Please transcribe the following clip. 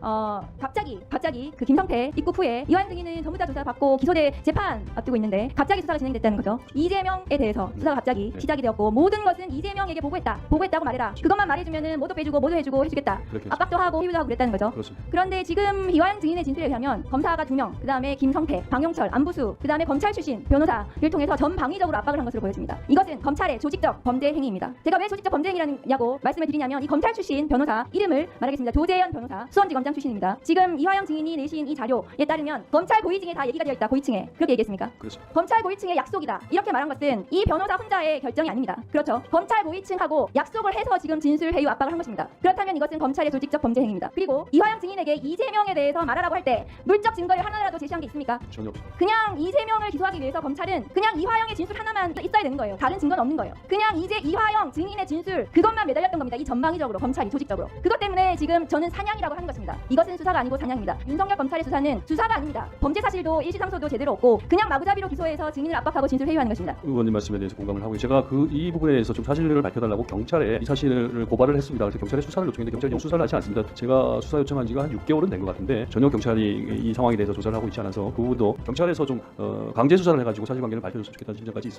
어 갑자기 갑자기 그 김성태 입국 후에 이완 등이는 전부 다 조사 받고 기소돼 재판 앞두고 있는데 갑자기 수사가 진행됐다는 거죠. 이재명에 대해서 수사가 갑자기 네. 시작이 되었고 모든 것은 이재명에게 보고했다. 보고했다고 말해라. 그것만 말해주면은 뭐도 빼주고 뭐도 해주고 해주겠다. 압박도 하고 피우도 하고 그랬다는 거죠. 그렇습니다. 그런데 지금 이완 증인의 진술에 의하면 검사가 두 명, 그 다음에 김성태, 방용철, 안부수, 그 다음에 검찰 출신 변호사를 통해서 전방위적으로 압박을 한 것으로 보여집니다. 이것은 검찰의 조직적 범죄 행위입니다. 제가 왜 조직적 범죄 행위라냐고 말씀을 드리냐면 이 검찰 출신 변호사 이름을 말하겠습니다. 조재현 변호사, 수원지검 장 출신입니다. 지금 이화영 증인이 내신 이 자료에 따르면 검찰 고위층에 다 얘기가 되어 있다. 고위층에 그렇게 얘기했습니까? 그렇습니다. 검찰 고위층의 약속이다. 이렇게 말한 것은 이 변호사 혼자의 결정이 아닙니다. 그렇죠. 검찰 고위층하고 약속을 해서 지금 진술 회유 압박을 한 것입니다. 그렇다면 이것은 검찰의 조직적 범죄 행위입니다. 그리고 이화영 증인에게 이재명에 대해서 말하라고 할 때 물적 증거를 하나라도 제시한 게 있습니까? 전혀 없습니다. 그냥 이재명을 기소하기 위해서 검찰은 그냥 이화영의 진술 하나만 있어야 되는 거예요. 다른 증거는 없는 거예요. 그냥 이제 이화영 증인의 진술 그것만 매달렸던 겁니다. 이 전방위적으로 검찰이 조직적으로. 그것 때문에 지금 저는 사냥이라고 하는 것입 이것은 수사가 아니고 사냥입니다. 윤석열 검찰의 수사는 수사가 아닙니다. 범죄 사실도 일시상소도 제대로 없고 그냥 마구잡이로 기소해서 증인을 압박하고 진술 회유하는 것입니다. 의원님 말씀에 대해서 공감을 하고 제가 그 이 부분에 대해서 좀 사실을 밝혀달라고 경찰에 이 사실을 고발을 했습니다. 그래서 경찰에 수사를 요청했는데 경찰이 영 수사를 하지 않습니다. 제가 수사 요청한 지가 한 6개월은 된 것 같은데 전혀 경찰이 이 상황에 대해서 조사를 하고 있지 않아서 그 부분도 경찰에서 좀 어, 강제 수사를 해가지고 사실관계를 밝혀줬으면 좋겠다는 심정까지 있습니다.